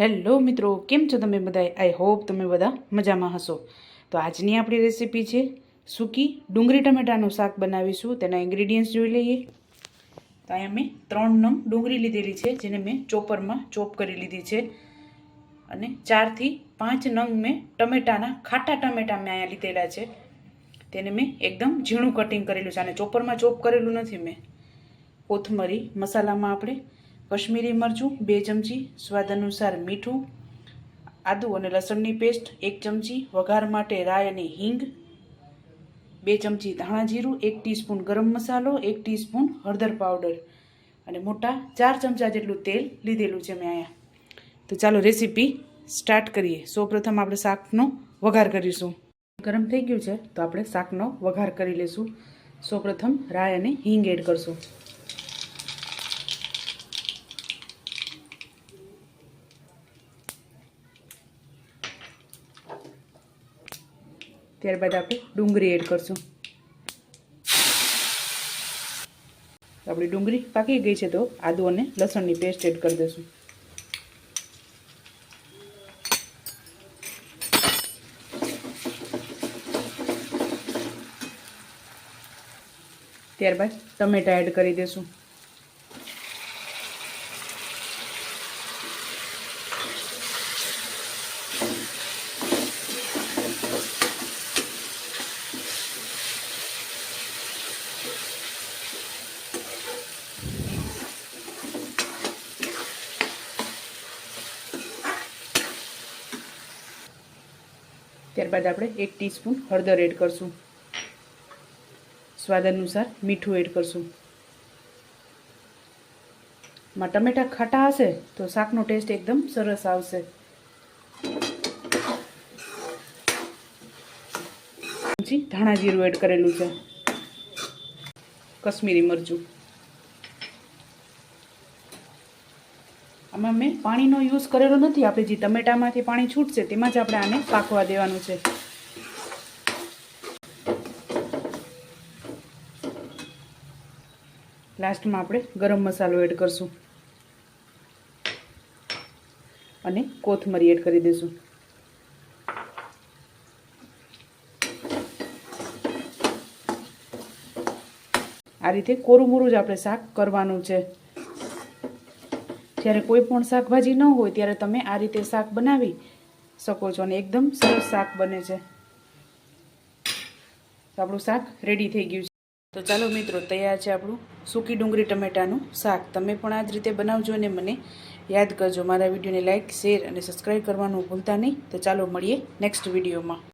Hello મિત્રો, કેમ છો તમે બધા આઈ હોપ તમે બધા મજામાં હશો. તો આજની આપણી રેસીપી છે સૂકી ડુંગળી ટમેટાનું શાક બનાવીશું. તેના ઇન્ગ્રીડિયન્ટ્સ જોઈ લઈએ. તો અહીંયા મેં ત્રણ નંગ ડુંગળી લીધેલી છે, જેને મેં ચોપરમાં ચોપ કરી લીધી છે. અને ચારથી પાંચ નંગ મેં ટમેટાના ખાટા ટમેટા મેં અહીંયા લીધેલા છે. તેને મેં એકદમ ઝીણું કટિંગ કરેલું છે. અને ચોપરમાં ચોપ કરેલું નથી મેં. કોથમરી મસાલામાં આપણે કશ્મીરી મરચું, બે ચમચી સ્વાદ અનુસાર મીઠું, આદું અને લસણની પેસ્ટ, એક ચમચી વઘાર માટે રાય અને હિંગ, બે ચમચી ધાણા જીરું, એક ટીસ્પૂન ગરમ મસાલો, એક ટીસ્પૂન હળદર પાવડર અને મોટા ચાર ચમચા જેટલું તેલ લીધેલું છે મેં અહીંયા. તો ચાલો રેસીપી સ્ટાર્ટ કરીએ. સૌપ્રથમ આપણે શાકનો વઘાર કરીશું. ગરમ થઈ ગયું છે, તો આપણે શાકનો વઘાર કરી લઈશું સૌપ્રથમ રાય અને હિંગ એડ કરશું. ત્યારબાદ આપણે ડુંગળી એડ કરશું. આપણી ડુંગળી પાકી ગઈ છે તો આદુ અને લસણની પેસ્ટ એડ કરી દઈશું. ત્યારબાદ ટમેટા એડ કરી દઈશું. ત્યારબાદ આપણે એક ટીસ્પૂન હળદર એડ કરશું. સ્વાદ અનુસાર મીઠું એડ કરશું. માં ટમેટા ખાટા હશે તો શાકનો ટેસ્ટ એકદમ સરસ આવશે. ધાણા જીરું એડ કરેલું છે. કશ્મીરી મરચું. આમાં મેં પાણીનો યુઝ કરેલો નથી. આપણે જે ટમેટામાંથી પાણી છૂટશે તેમાં જ આપણે આને પાકવા દેવાનું છે. લાસ્ટમાં આપણે ગરમ મસાલો એડ કરશું. અને કોથમરી એડ કરી દઈશું. આ રીતે કોરું મોરું જ આપણે શાક કરવાનું છે. જ્યારે કોઈ પણ શાકભાજી ન હોય ત્યારે તમે આ રીતે શાક બનાવી શકો છો અને એકદમ સરસ શાક બને છે. તો આપણું શાક રેડી થઈ ગયું છે. તો ચાલો મિત્રો, તૈયાર છે આપણું સૂકી ડુંગળી ટમેટાનું શાક. તમે પણ આ જ રીતે બનાવજો અને મને યાદ કરજો. મારા વિડીયોને લાઇક શેર અને સબસ્ક્રાઈબ કરવાનું ભૂલતા નહીં. તો ચાલો મળીએ નેક્સ્ટ વિડીયોમાં.